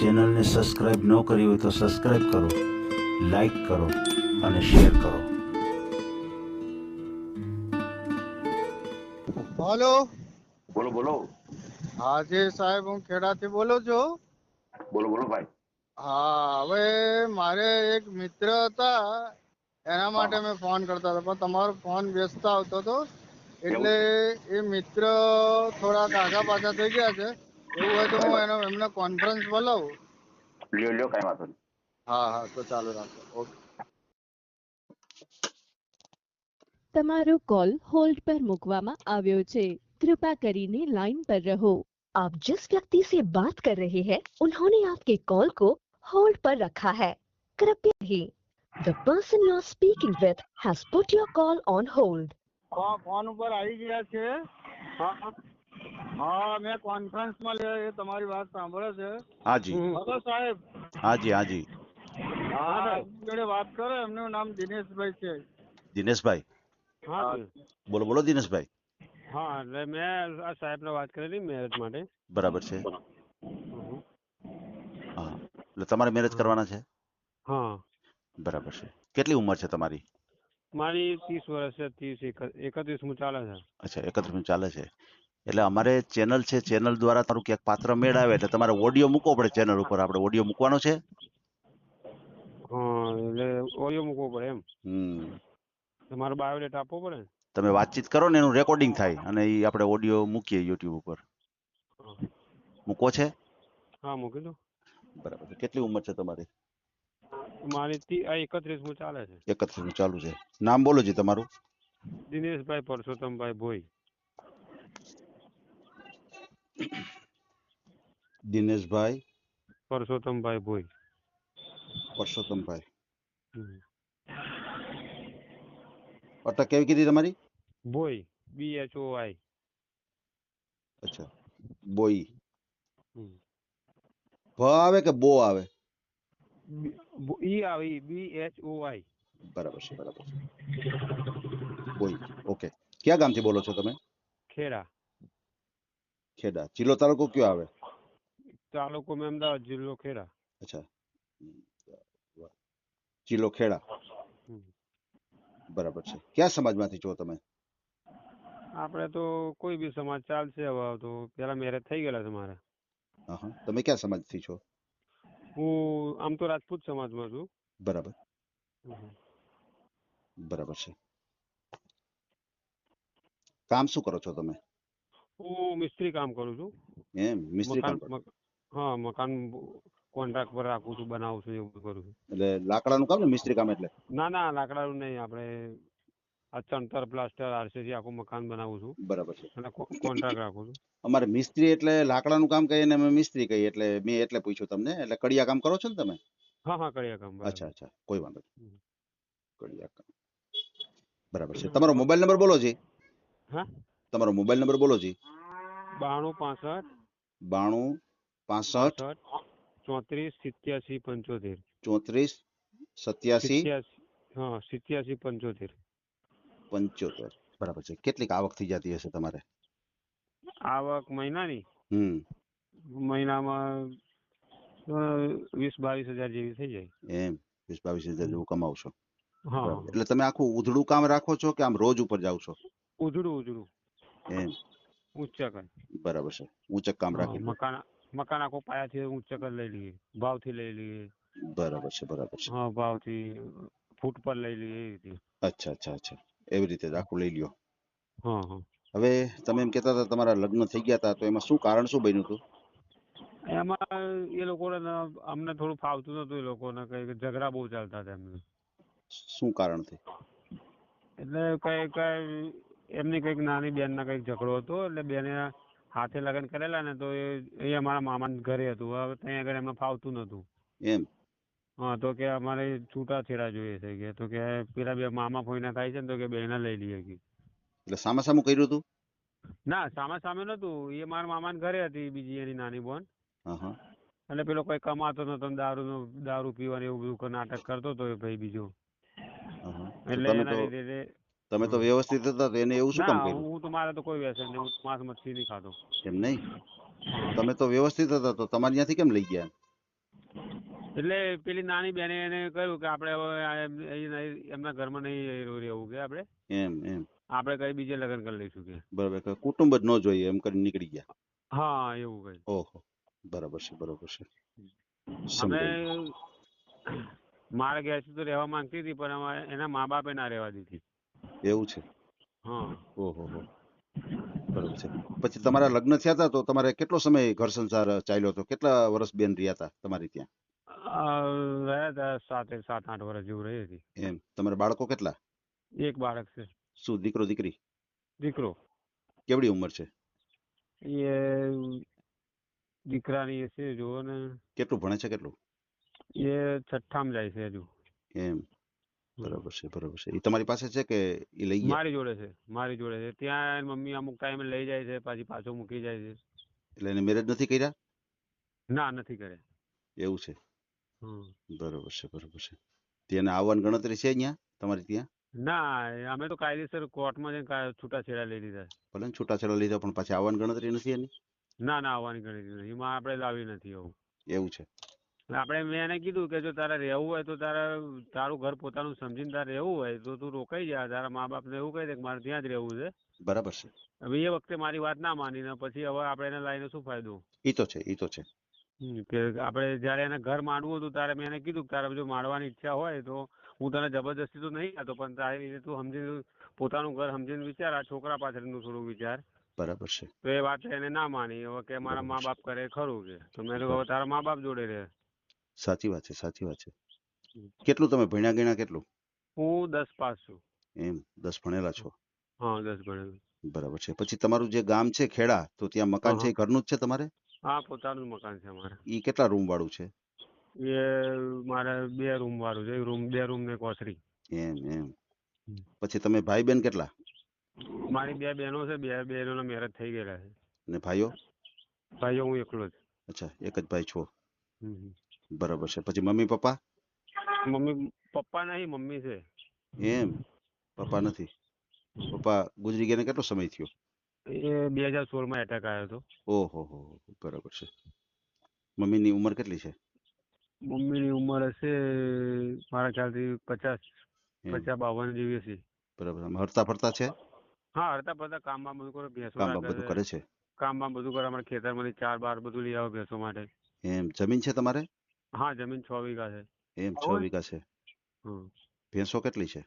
ચેનલને સબસ્ક્રાઇબ ન કરી હોય તો સબસ્ક્રાઇબ કરો લાઈક કરો અને શેર કરો. હલો બોલો બોલો. હાજી સાહેબ હું ખેડાથી બોલું છું. બોલો બોલો ભાઈ. હા હવે મારે એક મિત્ર હતા એના માટે મેં ફોન કરતા હતા પણ તમારો ફોન વ્યસ્ત આવતો હતો. એટલે એ મિત્ર થોડા આગા પાછા થઈ ગયા છે. એવું હોય તો હું એનો એમને કોન્ફરન્સ બોલાવું લ્યો લ્યો કઈ વાંધો નહીં હા હા તો ચાલુ રાખો ઓકે તમારો કોલ હોલ્ડ પર મૂકવામાં આવ્યો છે कृपया કરીને लाइन पर रहो आप जिस व्यक्ति से बात कर रहे हैं उन्होंने आपके कॉल को होल्ड पर रखा है कृपया ही the person you are speaking with has put your call on hold phone ઉપર આવી ગયા છે હા મેં કોન્ફરન્સમાં લે એ તમારી વાત સાંભળે છે. હાજી. હલો સાહેબ. હાજી હાજી. હા જોડે વાત કરો એમનું નામ દિનેશભાઈ છે. દિનેશભાઈ? હા બોલો બોલો દિનેશભાઈ. હા એટલે મેં આ સાહેબને વાત કરેલી મેરેજ માટે. બરાબર છે. હા એટલે તમારે મેરેજ કરવાના છે? હા. બરાબર છે. કેટલી ઉંમર છે તમારી? મારી ત્રીસ વર્ષ છે ત્રીસ એકત્રીસમું ચાલે છે. અચ્છા એકત્રીસ ચાલે છે. એટલે અમારે ચેનલ છે ચેનલ દ્વારા તારું ક્યાંક પાત્ર મેળ આવે એટલે તમારે ઓડિયો મૂકવો પડે ચેનલ ઉપર. આપણે ઓડિયો મૂકવાનો છે? એટલે ઓડિયો મૂકવો પડે એમ. હમ. તમારો બાયોડેટા આપવો પડે? તમે વાતચીત કરો ને એનું રેકોર્ડિંગ થાય અને એ આપણે ઓડિયો મૂકીએ યુટ્યુબ ઉપર. મૂકો છે? હા મૂકી દો બરાબર. કેટલી ઉંમર છે તમારી? મારી આ એકત્રીસમું ચાલે છે. એકત્રીસ ચાલુ છે. નામ બોલો જી તમારું. દિનેશભાઈ પરસોત્તમભાઈ ભોઈ. દિનેશભાઈ. પરસોત્તમભાઈ ભોઈ. પરસોત્તમભાઈ. અટક કેવી કીધી તમારી? ભોઈ બી એચ ઓ આઈ અચ્છા બોઈ ભ આવે કે બો આવે? ઈ આવે બી એચ ઓ આઈ બરાબર છે બરાબર છે. બોઈ ઓકે. ક્યાં ગામથી બોલો છો તમે? ખેડા. ખેડા. જિલ્લો તાલુકો કયો આવે? તાલુકો મેં અમદાવાદ જિલ્લો ખેડા અચ્છા જિલ્લો ખેડા હમ. બરાબર છે કયા સમાજમાંથી છો તમે આપણે તો કોઈ બી સમાજ ચાલશે હવે તો પેલા મેરેજ થઈ ગયેલા છે મારા હા હા. તમે કયા સમાજથી છો હું આમ તો રાજપૂત સમાજમાં છું બરાબર બરાબર છે કામ શું કરો છો તમે હું મિસ્ત્રી કામ કરું છું એમ મિસ્ત્રી કામ મકાન કરો મક- હા મકાન કોન્ટ્રાક્ટ પર રાખું છું બનાવું છું એવું કરું છું. એટલે લાકડાનું કામ ને મિસ્ત્રી કામ એટલે? ના ના લાકડાનું નહીં. આપણે આ ચણતર પ્લાસ્ટર આરસીસી આખું મકાન બનાવું છું. બરાબર છે. અને કોન્ટ્રાક્ટ રાખું છું. અમારે મિસ્ત્રી એટલે લાકડાનું કામ કહીએ ને અમે મિસ્ત્રી કહીએ એટલે મેં એટલે પૂછ્યું તમને. એટલે કડિયા કામ કરો છો ને તમે? હા હા કડિયા કામ અચ્છા અચ્છા કોઈ વાંધો નહીં. કડિયા કામ. બરાબર છે. તમારો મોબાઈલ નંબર બોલો જી. હા? તમારો મોબાઈલ નંબર બોલો જી. બાણું પાસઠ. બાણું પાસઠ ચોત્રીસ સિત્યાસી પંચોતેર. ચોત્રીસ સત્યાસી હા સિત્યાસી પંચોતેર. પંચોતેર. બરાબર છે. કેટલીક આવક થઈ જતી હશે તમારે? આવક મહિનાની? હમ. મહિનામાં વીસ બાવીસ હજાર જેવી થઈ જાય. એમ વીસ બાવીસ હજાર જેવું કમાવશો. હા. એટલે તમે આખું ઉધડું કામ રાખો છો કે આમ રોજ ઉપર જાવ છો? ઉધડું ઉધડું. એમ. ઊંચક બરાબર છે. ઊંચક કામ રાખી મકાન મકાન આખો પાયાથી ઉચ્ચ કર લઈ લઈએ ભાવથી લઈ લઈએ. બરાબર છે બરાબર છે. હા ભાવથી ફૂટ પર લઈ લઈએ એવી રીતે. અચ્છા અચ્છા અચ્છા. એવી રીતે આખું લઈ લ્યો. હા હા. હવે તમે એમ કહેતા હતા તમારા લગ્ન થઈ ગયા હતા તો એમાં શું કારણ શું બન્યું હતું? એમાં એ લોકોને અમને થોડું ફાવતું નતું એ લોકોને કઈ ઝઘડા બહુ ચાલતા હતા એમને. શું કારણથી એટલે કઈ કઈ એમની કંઈક નાની બેન ના કંઈક ઝઘડો હતો એટલે બેને હાથે લગ્ન કરેલા ને તો એ અમારા મામાના ઘરે હતું. હવે ત્યાં આગળ એમને ફાવતું નતું એમ? હા તો કે અમારે છૂટાછેડા જોઈએ છે કે તો કે પેલા બે મામા ફોઈના થાય છે ને તો કે બેના લઈ લઈએ કે. એટલે સામા સામું કર્યું હતું ના સામે સામે નતું એ મારા મામાના ઘરે હતી બીજી એની નાની બોન. એટલે પેલો કોઈ કમાતો નતો ને દારૂ દારૂ પીવાનું એવું બધું નાટક કરતો હતો એ ભાઈ બીજો. એટલે એના લીધે તમે તો વ્યવસ્થિત હતા તો એને એવું શું કામ કર્યું? હું તો મારે તો કોઈ વ્યસન નહીં હું માંસ મચ્છી નહીં ખાતો. એમ નહીં? તમે તો વ્યવસ્થિત હતા તો તમારે ત્યાંથી કેમ લઈ ગયા? એટલે પેલી નાની બેને એને કહ્યું કે આપણે હવે એમ- એમના ઘરમાં નહીં રહેવું કે આપણે? એમ એમ. આપણે કઈ બીજે લગ્ન કરી લઈશું કે. બરાબર કુટુંબ જ ન જોઈએ એમ કરી નીકળી ગયા. હા એવું કઈ. ઓહો બરાબર છે બરાબર છે. અમે મારે ઘેરથી તો રહેવા માંગતી હતી પણ એના મા બાપે ના રહેવા દીધી. એવું છે? ઓહો હો. બરાબર છે. પછી તમારા લગ્ન થયા હતા તો તમારે કેટલો સમય ઘર સંસાર ચાલ્યો હતો? કેટલા વર્ષ બેન રહ્યા હતા તમારી ત્યાં? રહ્યા હતા સાત સાત આઠ વર્ષ જેવું રહી હતી. એમ. તમારા બાળકો કેટલા? એક બાળક છે. શું દીકરો દીકરી? દીકરો. કેવડી ઉંમર છે? એ દીકરાની છે જુઓ ને. કેટલું ભણે છે કેટલું? એ છઠ્ઠામાં જાય છે હજુ. એમ. બરાબર છે બરાબર છે. એ તમારી પાસે છે કે એ લઈ ગયા? મારી જોડે છે મારી જોડે છે. ત્યાં એની મમ્મી અમુક ટાઈમે લઈ જાય છે પાછી પાછો મૂકી જાય છે. એટલે એને મેરેજ નથી કર્યા? ના નથી કરે એવું છે. બરાબર છે બરાબર છે. ત્યાં આવવાની ગણતરી છે અહીંયા? તમારી ત્યાં? ના અમે તો કાયદેસર કોર્ટમાં જઈને છૂટાછેડા લઈ લીધા. ભલે છૂટાછેડા લીધા પણ પાછી આવવાની ગણતરી નથી એની? ના ના આવવાની ગણતરી નથી. એમાં આપણે લાવી નથી આવું. એવું છે. આપણે મેં એને કીધું કે જો તારે રહેવું હોય તો તારે તારું ઘર પોતાનું સમજીને તારે રહેવું હોય તો તું રોકાઈ જા. તારા મા બાપને એવું કહી દે કે મારે ત્યાં જ રહેવું છે. બરાબર છે. હવે એ વખતે મારી વાત ના માની ને પછી હવે આપણે એને લાવીને શું ફાયદો? ઈ તો છે ઈ તો છે. કે આપણે જ્યારે એને ઘર માંડવું હતું ત્યારે મેં એને કીધું કે તારે જો માણવાની ઈચ્છા હોય તો હું તને જબરદસ્તી તો નહીં કહેતો પણ તારી રીતે તું સમજીને પોતાનું ઘર સમજીને વિચાર આ છોકરા પાછળનું થોડું વિચાર. બરાબર છે. તો એ વાત એને ના માની. હવે કે મારા મા બાપ કરે ખરું કે તો મેં હવે તારા મા બાપ જોડે રહે. સાચી વાત છે સાચી વાત છે. કેટલું તમે ભણ્યા ગણ્યા કેટલું? હું દસ પાસ છું. એમ દસ ભણેલા છો? હા દસ ભણેલા. બરાબર છે. પછી તમારું જે ગામ છે ખેડા તો ત્યાં મકાન છે એ ઘરનું જ છે તમારે? હા પોતાનું મકાન છે અમારે. ઈ કેટલા રૂમ વાળું છે? એ મારે બે રૂમ વાળું છે. રૂમ બે રૂમ ને કોથરી એમ એમ. પછી તમે ભાઈ બેન કેટલા? મારી બે બહેનો છે. બે બહેનોના મેરેજ થઈ ગયેલા છે. અને ભાઈઓ? ભાઈઓ હું એકલો જ. અચ્છા એક જ ભાઈ છો. બરાબર છે. પછી મમ્મી પપ્પા? મમ્મી પપ્પા નહીં મમ્મી છે. એમ? પપ્પા નથી? પપ્પા ગુજરી ગયા કેટલો સમય થયો? એ બે હજાર સોળમાં એટેક આવ્યો હતો. ઓહો હો બરાબર છે. મમ્મીની ઉંમર કેટલી છે? મમ્મીની ઉંમર હશે મારા ખ્યાલથી પચાસ પચાસ બાવન જેવી હશે. બરાબર હરતા ફરતા છે? હા હરતા ફરતા કામ બામ બધું કરે ભેંસો કામ બધું કરે છે? કામ બામ બધું કરે અમારે ખેતરમાંથી ચાર બાર બધું લઈ આવો ભેંસો માટે. એમ જમીન છે તમારે? હા જમીન છ વીઘા છે. એમ છ વીઘા છે? ભેંસો કેટલી છે?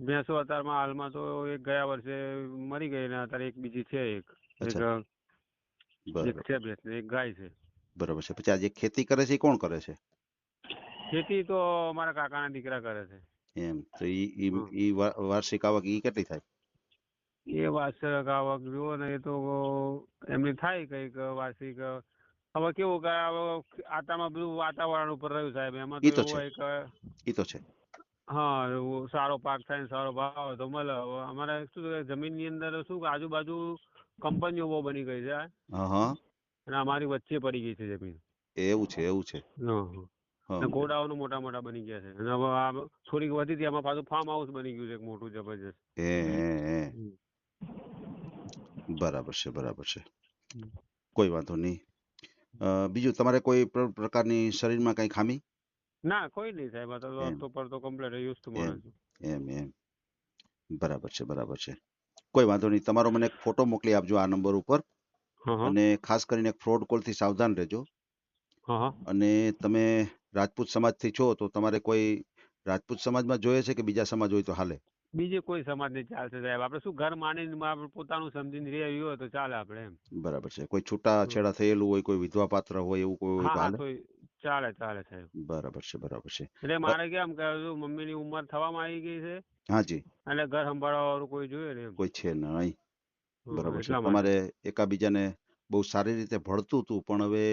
ભેંસો અત્યારમાં હાલમાં તો એક ગયા વર્ષે મરી ગઈ ને અત્યારે એક બીજી છે એક. એક બરાબર. છે ભેંસ ને એક ગાય છે. બરાબર છે. પછી આજે ખેતી કરે છે એ કોણ કરે છે? ખેતી તો મારા કાકાના દીકરા કરે છે. એમ. તો ઈ ઈ વાર્ષિક આવક ઈ કેટલી થાય? એ વાર્ષિક આવક જુઓ ને એ તો એમની થાય કંઈક વાર્ષિક હવે કેવું કે આટામાં બધું વાતાવરણ ઉપર રહ્યું સાહેબ એમાં તો એક એવું હોય કે ઈ તો છે. હા એવું સારો પાક થાય ને સારો ભાવ આવે તો મળે. હવે અમારે શું જમીન કે જમીનની અંદર શું કે આજુબાજુ કંપનીઓ બહુ બની ગઈ છે અને અમારી વચ્ચે પડી ગઈ છે જમીન. એવું છે એવું છે. હં, હં. હા. અને ગોડાઉનો મોટા મોટા બની ગયા છે. અને હવે આ થોડીક વધી હતી એમાં પાછું ફાર્મ હાઉસ બની ગયું છે એક મોટું જબરજસ્ત. બરાબર છે બરાબર છે. કોઈ વાંધો નહીં. બીજું તમારે કોઈ પ્ર- પ્રકારની શરીરમાં કઈ ખામી? ના કોઈ નહીં સાહેબ. આ તો તો પર તો કમ્પ્લીટ યુઝ ટુ એમ. માણસ એમ એમ. બરાબર છે બરાબર છે. કોઈ વાંધો નહીં. તમારો મને એક ફોટો મોકલી આપજો આ નંબર ઉપર. અને ખાસ કરીને ફ્રોડ કોલથી સાવધાન રહેજો. અને તમે રાજપૂત સમાજથી છો તો તમારે કોઈ રાજપૂત સમાજમાં જોઈએ છે કે બીજા સમાજ હોય તો હાલે? બીજે કોઈ સમાજ નહીં ચાલશે સાહેબ? આપણે શું ઘર માની પોતાનું સમજીને રહેવું હોય તો ચાલે આપણે એમ. બરાબર છે. કોઈ છૂટા છેડા થયેલું હોય કોઈ વિધવા પાત્ર હોય એવું કોઈ તો ચાલે ચાલે સાહેબ. બરાબર છે બરાબર છે. એટલે મારે કેમ કે મમ્મી ની ઉંમર થવામાં આવી ગઈ છે. હાજી એટલે ઘર સંભાળવા વાળું કોઈ જોઈએ ને કોઈ છે નહીં. બરાબર છે. તમારે એકાબીજાને બહુ સારી રીતે ભળતું હતું પણ હવે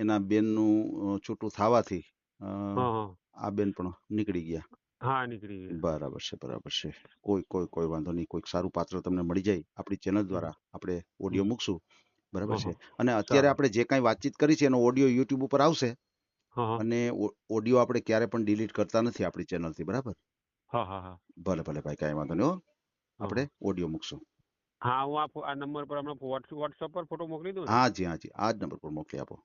એના બેનનું નું છૂટું થવાથી. આ બેન પણ નીકળી ગયા. હા નીકળી ગઈ બરાબર છે બરાબર છે. કોઈ કોઈ કોઈ વાંધો નહીં. કોઈક સારું પાત્ર તમને મળી જાય આપણી ચેનલ દ્વારા. આપણે ઓડિયો મૂકશું. બરાબર છે? અને અત્યારે આપણે જે કાંઈ વાતચીત કરી છે એનો ઓડિયો યુટ્યુબ ઉપર આવશે. અને ઓડિયો આપણે ક્યારે પણ ડિલીટ કરતા નથી આપણી ચેનલથી. બરાબર? હા હા હા. ભલે ભલે ભાઈ કાંઈ વાંધો નહીં હો. આપણે ઓડિયો મૂકશું. હા હું આ નંબર પર હમણાં વોટ્સઅપ પર ફોટો મોકલી દઉં હા જી હા જી. આ જ નંબર પર મોકલી આપો.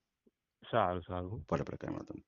સારું સારું. ભલે ભલે કાંઈ વાંધો નહીં.